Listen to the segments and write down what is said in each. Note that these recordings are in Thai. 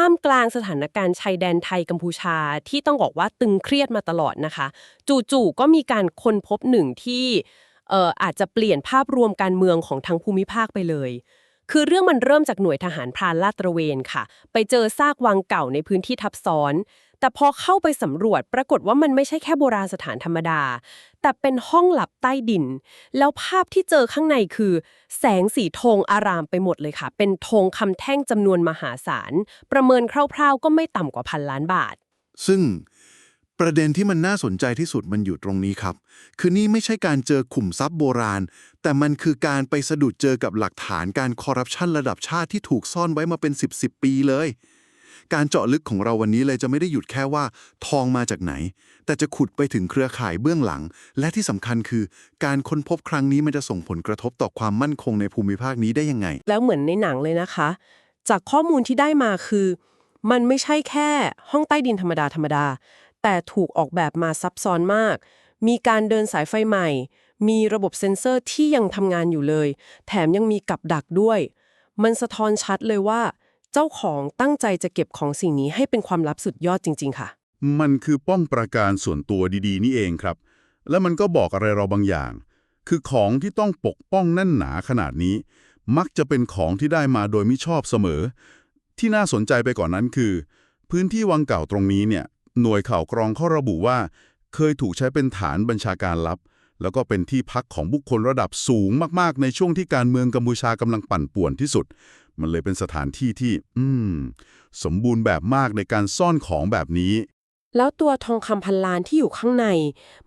ท่ามกลางสถานการณ์ชายแดนไทยกัมพูชาที่ต้องบอกว่าตึงเครียดมาตลอดนะคะ จู่ๆก็มีการค้นพบหนึ่งที่เอ่ออาจจะเปลี่ยนภาพรวมการเมืองของทั้งภูมิภาคไปเลย คือเรื่องมันเริ่มจากหน่วยทหารพรานลาดตระเวนค่ะ ไปเจอซากวังเก่าในพื้นที่ทับซ้อน แต่พอเข้าไปสำรวจปรากฏว่ามันไม่ใช่แค่โบราณสถานธรรมดา แต่เป็นห้องหลับใต้ดิน แล้วภาพที่เจอข้างในคือ แสงสีธงอารามไปหมดเลยค่ะ เป็นธงคำแท่งจำนวนมหาศาล ประเมินคร่าวๆ ก็ไม่ต่ำกว่าพันล้านบาท ซึ่งประเด็นที่มันน่าสนใจที่สุดมันอยู่ตรงนี้ครับ คือนี่ไม่ใช่การเจอขุมทรัพย์โบราณ แต่มันคือการไปสะดุดเจอกับหลักฐานการคอร์รัปชันระดับชาติที่ถูกซ่อนไว้มาเป็น 10บสปีเลย การเจาะลึกของเราวันนี้เลยจะไม่ได้หยุดแค่ว่าทองมาจากไหน แต่จะขุดไปถึงเครือข่ายเบื้องหลัง และที่สำคัญคือ การค้นพบครั้งนี้มันจะส่งผลกระทบต่อความมั่นคงในภูมิภาคนี้ได้ยังไง แล้วเหมือนในหนังเลยนะคะ จากข้อมูลที่ได้มาคือ มันไม่ใช่แค่ห้องใต้ดินธรรมดาธรรมดา แต่ถูกออกแบบมาซับซ้อนมาก มีการเดินสายไฟใหม่ มีระบบเซ็นเซอร์ที่ยังทำงานอยู่เลย แถมยังมีกับดักด้วย มันสะท้อนชัดเลยว่า เจ้าของตั้งใจจะเก็บของสิ่งนี้ให้เป็นความลับสุดยอดจริง ๆ ค่ะ มันคือป้องประการส่วนตัวดีๆ นี่เองครับ และมันก็บอกอะไรเราบางอย่าง คือของที่ต้องปกป้องแน่นหนาขนาดนี้ มักจะเป็นของที่ได้มาโดยมิชอบเสมอ ที่น่าสนใจไปก่อนนั้นคือ พื้นที่วังเก่าตรงนี้เนี่ย หน่วยข่าวกรองเขาระบุว่า เคยถูกใช้เป็นฐานบัญชาการลับ แล้วก็เป็นที่พักของบุคคลระดับสูงมากๆ ในช่วงที่การเมืองกัมพูชากำลังปั่นป่วนที่สุด มันเลยเป็นสถานที่ที่ อืม สมบูรณ์แบบมากในการซ่อนของแบบนี้ แล้วตัวทองคำพันล้านที่อยู่ข้างใน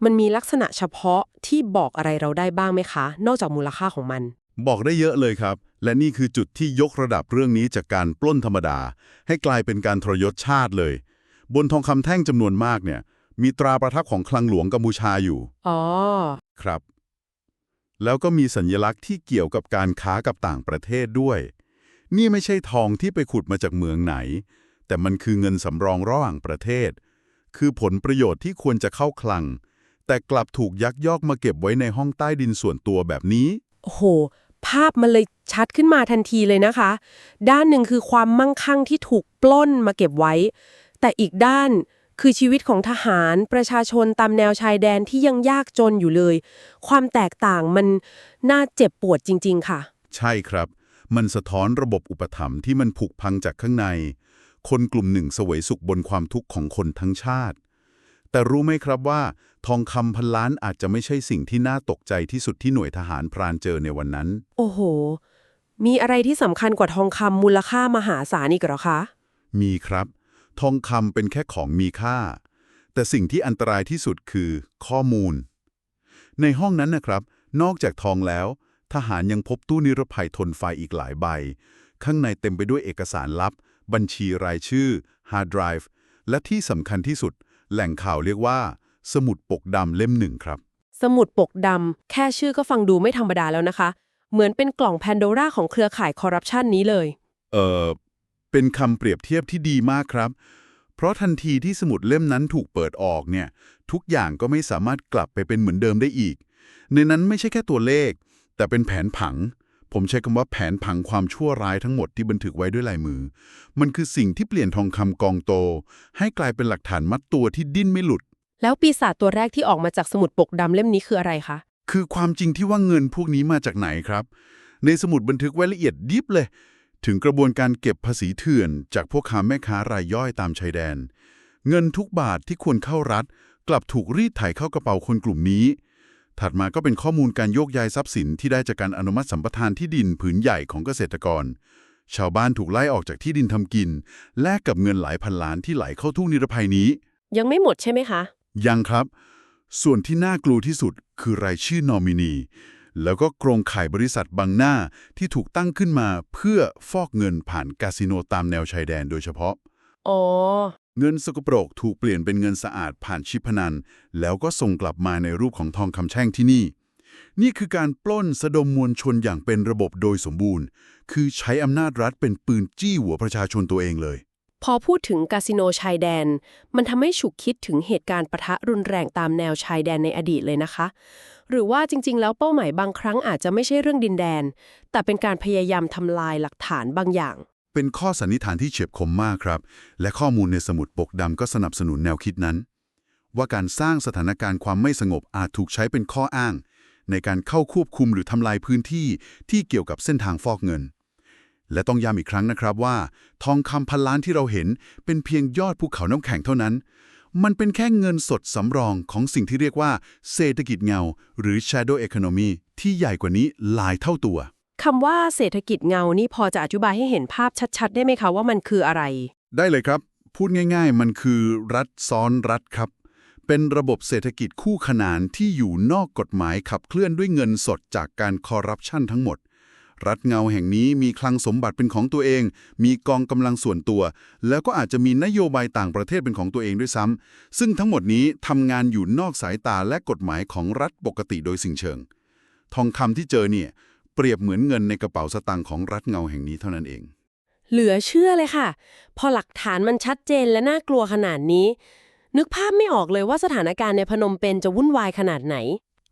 มันมีลักษณะเฉพาะที่บอกอะไรเราได้บ้างไหมคะ นอกจากมูลค่าของมัน บอกได้เยอะเลยครับ และนี่คือจุดที่ยกระดับเรื่องนี้จากการปล้นธรรมดา ให้กลายเป็นการทรยศชาติเลย บนทองคำแท่งจำนวนมากเนี่ย มีตราประทับของคลังหลวงกัมพูชาอยู่ อ๋อ ครับ แล้วก็มีสัญลักษณ์ที่เกี่ยวกับการค้ากับต่างประเทศด้วย นี่ไม่ใช่ทองที่ไปขุดมาจากเมืองไหน แต่มันคือเงินสำรองระหว่างประเทศ คือผลประโยชน์ที่ควรจะเข้าคลัง แต่กลับถูกยักยอกมาเก็บไว้ในห้องใต้ดินส่วนตัวแบบนี้ โอ้โห ภาพมันเลยชัดขึ้นมาทันทีเลยนะคะ ด้านหนึ่งคือความมั่งคั่งที่ถูกปล้นมาเก็บไว้ แต่อีกด้านคือชีวิตของทหารประชาชนตามแนวชายแดนที่ยังยากจนอยู่เลย ความแตกต่างมันน่าเจ็บปวดจริง ๆ ค่ะ ใช่ครับ มันสะท้อนระบบอุปถัมภ์ที่มันผุพังจากข้างใน คนกลุ่มหนึ่งเสวยสุขบนความทุกข์ของคนทั้งชาติ แต่รู้ไหมครับว่า ทองคำพันล้านอาจจะไม่ใช่สิ่งที่น่าตกใจที่สุดที่หน่วยทหารพรานเจอในวันนั้น โอ้โห มีอะไรที่สำคัญกว่าทองคำมูลค่ามหาศาลอีกเหรอคะ มีครับ ทองคำเป็นแค่ของมีค่า แต่สิ่งที่อันตรายที่สุดคือ ข้อมูล ในห้องนั้นนะครับ นอกจากทองแล้ว ทหารยังพบตู้นิรภัยทนไฟอีกหลายใบ ข้างในเต็มไปด้วยเอกสารลับ บัญชีรายชื่อ hard drive และที่สำคัญที่สุด แหล่งข่าวเรียกว่า สมุดปกดำเล่มหนึ่งครับ สมุดปกดำแค่ชื่อก็ฟังดูไม่ธรรมดาแล้วนะคะ เหมือนเป็นกล่องแพนโดราของเครือข่ายคอร์รัปชันนี้เลย เอ่อเป็นคำเปรียบเทียบที่ดีมากครับ เพราะทันทีที่สมุดเล่มนั้นถูกเปิดออกเนี่ย ทุกอย่างก็ไม่สามารถกลับไปเป็นเหมือนเดิมได้อีก ในนั้นไม่ใช่แค่ตัวเลข แต่เป็นแผนผัง ผมใช้คำว่าแผนผังความชั่วร้ายทั้งหมดที่บันทึกไว้ด้วยลายมือ มันคือสิ่งที่เปลี่ยนทองคำกองโต ให้กลายเป็นหลักฐานมัดตัวที่ดิ้นไม่หลุด แล้วปีศาจตัวแรกที่ออกมาจากสมุดปกดำเล่มนี้คืออะไรคะ คือความจริงที่ว่าเงินพวกนี้มาจากไหนครับ ในสมุดบันทึกไว้ละเอียดยิบเลย ถึงกระบวนการเก็บภาษีเถื่อน จากพวกค้าแม่ค้ารายย่อยตามชายแดน เงินทุกบาทที่ควรเข้ารัฐ กลับถูกรีดไถเข้ากระเป๋าคนกลุ่มนี้ ถัดมาก็เป็นข้อมูลการโยกย้ายทรัพย์สินที่ได้จากการอนุมัติสัมปทานที่ดินผืนใหญ่ของเกษตรกร ชาวบ้านถูกไล่ออกจากที่ดินทำกิน แลกกับเงินหลายพันล้านที่ไหลเข้าทุ่งนิรภัยนี้ ยังไม่หมดใช่ไหมคะ ยังครับ ส่วนที่น่ากลัวที่สุดคือรายชื่อนอมินี แล้วก็โครงข่ายบริษัทบางหน้าที่ถูกตั้งขึ้นมาเพื่อฟอกเงินผ่านคาสิโนตามแนวชายแดนโดยเฉพาะ อ๋อ เงินสกปรกถูกเปลี่ยนเป็นเงินสะอาดผ่านชิพนัน แล้วก็ส่งกลับมาในรูปของทองคำแช่งที่นี่ นี่คือการปล้นสะดมมวลชนอย่างเป็นระบบโดยสมบูรณ์ คือใช้อำนาจรัฐเป็นปืนจี้หัวประชาชนตัวเองเลย พอพูดถึงคาสิโนชายแดน มันทำให้ฉุกคิดถึงเหตุการณ์ปะทะรุนแรงตามแนวชายแดนในอดีตเลยนะคะ หรือว่าจริง ๆ แล้วเป้าหมายบางครั้งอาจจะไม่ใช่เรื่องดินแดน แต่เป็นการพยายามทำลายหลักฐานบางอย่าง เป็นข้อสันนิษฐานที่เฉียบคมมากครับ และข้อมูลในสมุดปกดำก็สนับสนุนแนวคิดนั้น ว่าการสร้างสถานการณ์ความไม่สงบอาจถูกใช้เป็นข้ออ้าง ในการเข้าควบคุมหรือทำลายพื้นที่ที่เกี่ยวกับเส้นทางฟอกเงิน และต้องย้ำอีกครั้งนะครับว่า ทองคำพันล้านที่เราเห็น เป็นเพียงยอดภูเขาน้ำแข็งเท่านั้น มันเป็นแค่เงินสดสำรองของสิ่งที่เรียกว่า เศรษฐกิจเงา หรือ shadow economy ที่ใหญ่กว่านี้หลายเท่าตัว คำว่าเศรษฐกิจเงานี่พอจะอธิบายให้เห็นภาพชัดๆ ได้ไหมคะว่ามันคืออะไร ได้เลยครับ พูดง่าย ๆ มันคือรัฐซ้อนรัฐครับ เป็นระบบเศรษฐกิจคู่ขนานที่อยู่นอกกฎหมายขับเคลื่อนด้วยเงินสดจากการคอร์รัปชันทั้งหมด รัฐเงาแห่งนี้มีคลังสมบัติเป็นของตัวเอง มีกองกำลังส่วนตัว แล้วก็อาจจะมีนโยบายต่างประเทศเป็นของตัวเองด้วยซ้ำซึ่งทั้งหมดนี้ทำงานอยู่นอกสายตาและกฎหมายของรัฐปกติโดยสิ่งเชิง ทองคำที่เจอเนี่ย เปรียบเหมือนเงินในกระเป๋าสตางค์ของรัฐเงาแห่งนี้เท่านั้นเอง เหลือเชื่อเลยค่ะ พอหลักฐานมันชัดเจนและน่ากลัวขนาดนี้ นึกภาพไม่ออกเลยว่าสถานการณ์ในพนมเปญจะวุ่นวายขนาดไหน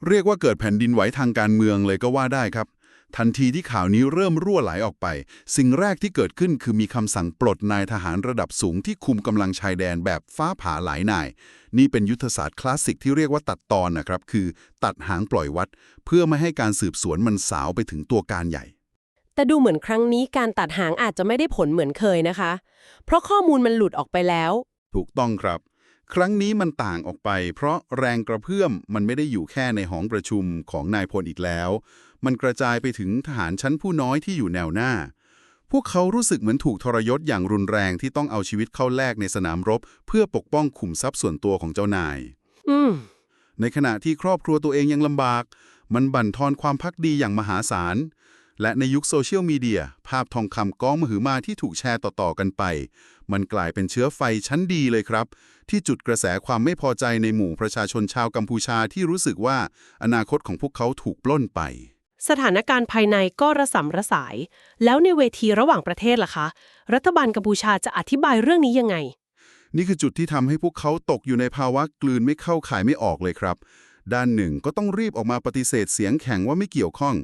เรียกว่าเกิดแผ่นดินไหวทางการเมืองเลยก็ว่าได้ครับ ทันทีที่ข่าวนี้เริ่มรั่วไหลออกไป สิ่งแรกที่เกิดขึ้นคือมีคำสั่งปลดนายทหารระดับสูงที่คุมกำลังชายแดนแบบฟ้าผ่าหลายนาย นี่เป็นยุทธศาสตร์คลาสสิกที่เรียกว่าตัดตอนนะครับ คือตัดหางปล่อยวัด เพื่อไม่ให้การสืบสวนมันสาวไปถึงตัวการใหญ่ แต่ดูเหมือนครั้งนี้การตัดหางอาจจะไม่ได้ผลเหมือนเคยนะคะ เพราะข้อมูลมันหลุดออกไปแล้ว ถูกต้องครับ ครั้งนี้มันต่างออกไป เพราะแรงกระเพื่อมมันไม่ได้อยู่แค่ในห้องประชุมของนายพลอีกแล้ว มันกระจายไปถึงทหารชั้นผู้น้อยที่อยู่แนวหน้า พวกเขารู้สึกเหมือนถูกทรยศอย่างรุนแรงที่ต้องเอาชีวิตเข้าแลกในสนามรบ เพื่อปกป้องขุมทรัพย์ส่วนตัวของเจ้านาย อืมในขณะที่ครอบครัวตัวเองยังลำบาก มันบั่นทอนความพักดีอย่างมหาศาล และในยุคโซเชียลมีเดียภาพทองคำก้องมหึมาที่ถูกแชร์ต่อๆกันไป มันกลายเป็นเชื้อไฟชั้นดีเลยครับ ที่จุดกระแสความไม่พอใจในหมู่ประชาชนชาวกัมพูชาที่รู้สึกว่าอนาคตของพวกเขาถูกปล้นไป สถานการณ์ภายในก็ระสำระสาย แล้วในเวทีระหว่างประเทศล่ะคะ รัฐบาลกัมพูชาจะอธิบายเรื่องนี้ยังไง นี่คือจุดที่ทำให้พวกเขาตกอยู่ในภาวะกลืนไม่เข้าขายไม่ออกเลยครับ ด้านหนึ่งก็ต้องรีบออกมาปฏิเสธเสียงแข็งว่าไม่เกี่ยวข้อง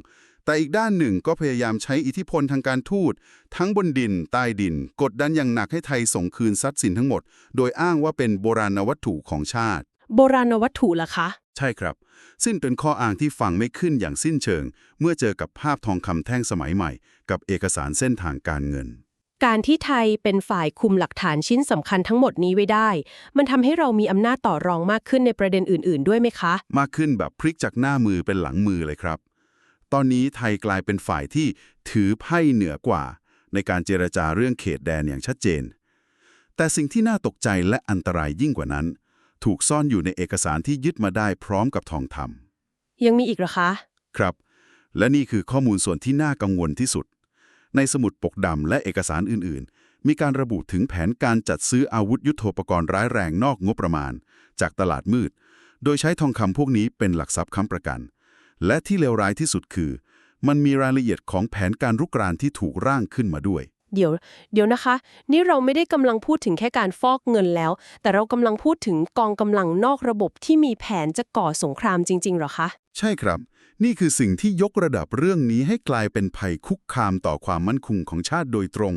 แต่อีกด้านหนึ่งก็พยายามใช้อิทธิพลทางการทูต ทั้งบนดิน ใต้ดิน กดดันอย่างหนักให้ไทยส่งคืนทรัพย์สินทั้งหมด โดยอ้างว่าเป็นโบราณวัตถุของชาติ โบราณวัตถุล่ะคะ ใช่ครับ ซึ่งเป็นข้ออ้างที่ฟังไม่ขึ้นอย่างสิ้นเชิง เมื่อเจอกับภาพทองคำแท่งสมัยใหม่ กับเอกสารเส้นทางการเงิน การที่ไทยเป็นฝ่ายคุมหลักฐานชิ้นสำคัญทั้งหมดนี้ไว้ได้ มันทำให้เรามีอำนาจต่อรองมากขึ้นในประเด็นอื่น ๆ ด้วยไหมคะ มากขึ้นแบบพลิกจากหน้ามือเป็นหลังมือเลยครับ ตอนนี้ไทยกลายเป็นฝ่ายที่ถือไพ่เหนือกว่า ในการเจรจาเรื่องเขตแดนอย่างชัดเจน แต่สิ่งที่น่าตกใจและอันตรายยิ่งกว่านั้น ถูกซ่อนอยู่ในเอกสารที่ยึดมาได้พร้อมกับทองคำยังมีอีกเหรอคะ ครับ และนี่คือข้อมูลส่วนที่น่ากังวลที่สุด ในสมุดปกดำและเอกสารอื่น ๆ มีการระบุถึงแผนการจัดซื้ออาวุธยุโทโธปกรณ์ร้ายแรงนอกงบประมาณ จากตลาดมืด โดยใช้ทองคำพวกนี้เป็นหลักทรัพย์ค้ำประกัน และที่เลวร้ายที่สุดคือ มันมีรายละเอียดของแผนการรุกรานที่ถูกร่างขึ้นมาด้วย เดี๋ยว เดี๋ยวนะคะ นี่เราไม่ได้กำลังพูดถึงแค่การฟอกเงินแล้ว แต่เรากำลังพูดถึงกองกำลังนอกระบบที่มีแผนจะก่อสงครามจริงๆเหรอคะ ใช่ครับ นี่คือสิ่งที่ยกระดับเรื่องนี้ให้กลายเป็นภัยคุกคามต่อความมั่นคงของชาติโดยตรง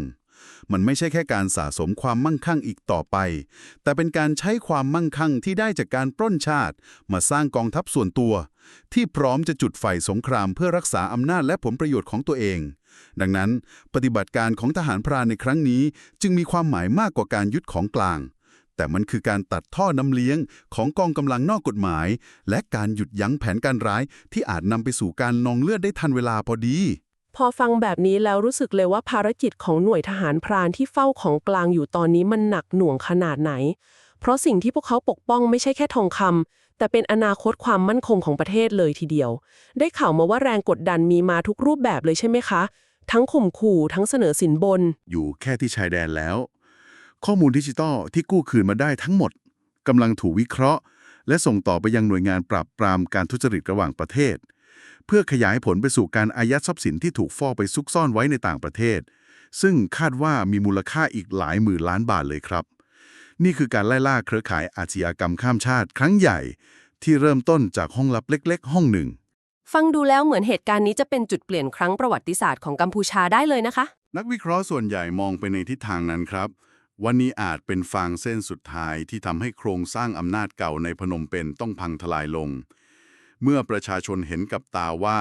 มันไม่ใช่แค่การสะสมความมั่งคั่งอีกต่อไป แต่เป็นการใช้ความมั่งคั่งที่ได้จากการปล้นชาติ มาสร้างกองทัพส่วนตัว ที่พร้อมจะจุดไฟสงครามเพื่อรักษาอำนาจและผลประโยชน์ของตัวเอง ดังนั้น ปฏิบัติการของทหารพรานในครั้งนี้จึงมีความหมายมากกว่าการยึดของกลางแต่มันคือการตัดท่อน้ำเลี้ยงของกองกำลังนอกกฎหมาย และการหยุดยั้งแผนการร้ายที่อาจนำไปสู่การนองเลือดได้ทันเวลาพอดี พอฟังแบบนี้แล้วรู้สึกเลยว่าภารกิจของหน่วยทหารพรานที่เฝ้าของกลางอยู่ตอนนี้มันหนักหน่วงขนาดไหน เพราะสิ่งที่พวกเขาปกป้องไม่ใช่แค่ทองคำแต่เป็นอนาคตความมั่นคงของประเทศเลยทีเดียว ได้ข่าวมาว่าแรงกดดันมีมาทุกรูปแบบเลยใช่ไหมคะ ทั้งข่มขู่ทั้งเสนอสินบน อยู่แค่ที่ชายแดนแล้ว ข้อมูลดิจิตอลที่กู้คืนมาได้ทั้งหมดกำลังถูกวิเคราะห์ และส่งต่อไปยังหน่วยงานปราบปรามการทุจริตระหว่างประเทศ พื่อขยายผลไปสู่การอายัดทรัพย์สินที่ถูกฟอกไปซุกซ่อนไว้ในต่างประเทศ ซึ่งคาดว่ามีมูลค่าอีกหลายหมื่นล้านบาทเลยครับ นี่คือการไล่ล่าเครือข่ายอาชญากรรมข้ามชาติ ครั้งใหญ่ที่เริ่มต้นจากห้องลับเล็ก ๆ ห้องหนึ่ง ฟังดูแล้วเหมือนเหตุการณ์นี้จะเป็นจุดเปลี่ยนครั้งประวัติศาสตร์ของกัมพูชาได้เลยนะคะ นักวิเคราะห์ส่วนใหญ่มองไปในทิศทางนั้นครับวันนี้อาจเป็นฟางเส้นสุดท้ายที่ทำให้โครงสร้างอำนาจเก่าในพนมเปญต้องพังทลายลง เมื่อประชาชนเห็นกับตาว่า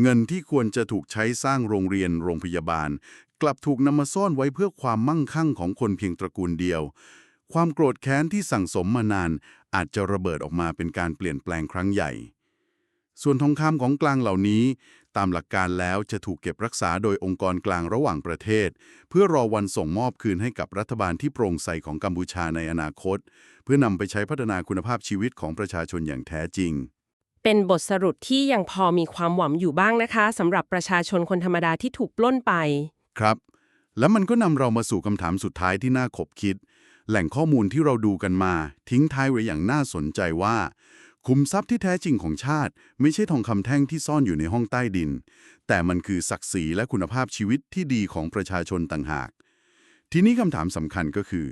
เงินที่ควรจะถูกใช้สร้างโรงเรียนโรงพยาบาล กลับถูกนำมาซ่อนไว้เพื่อความมั่งคั่งของคนเพียงตระกูลเดียว ความโกรธแค้นที่สั่งสมมานาน อาจจะระเบิดออกมาเป็นการเปลี่ยนแปลงครั้งใหญ่ ส่วนทองคำของกลางเหล่านี้ ตามหลักการแล้วจะถูกเก็บรักษาโดยองค์กรกลางระหว่างประเทศ เพื่อรอวันส่งมอบคืนให้กับรัฐบาลที่โปร่งใสของกัมพูชาในอนาคต เพื่อนำไปใช้พัฒนาคุณภาพชีวิตของประชาชนอย่างแท้จริง เป็นบทสรุปที่ยังพอมีความหวังอยู่บ้างนะคะสำหรับประชาชนคนธรรมดาที่ถูกปล้นไป ครับ แล้วมันก็นำเรามาสู่คำถามสุดท้ายที่น่าขบคิด แหล่งข้อมูลที่เราดูกันมา ทิ้งท้ายไว้อย่างน่าสนใจว่า คุมทรัพย์ที่แท้จริงของชาติ ไม่ใช่ทองคำแท่งที่ซ่อนอยู่ในห้องใต้ดิน แต่มันคือศักดิ์ศรีและคุณภาพชีวิตที่ดีของประชาชนต่างหาก ทีนี้คำถามสำคัญก็คือ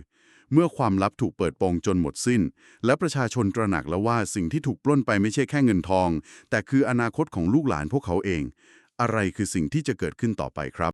เมื่อความลับถูกเปิดโปงจนหมดสิ้น และประชาชนตระหนักแล้วว่าสิ่งที่ถูกปล้นไปไม่ใช่แค่เงินทอง แต่คืออนาคตของลูกหลานพวกเขาเอง อะไรคือสิ่งที่จะเกิดขึ้นต่อไปครับ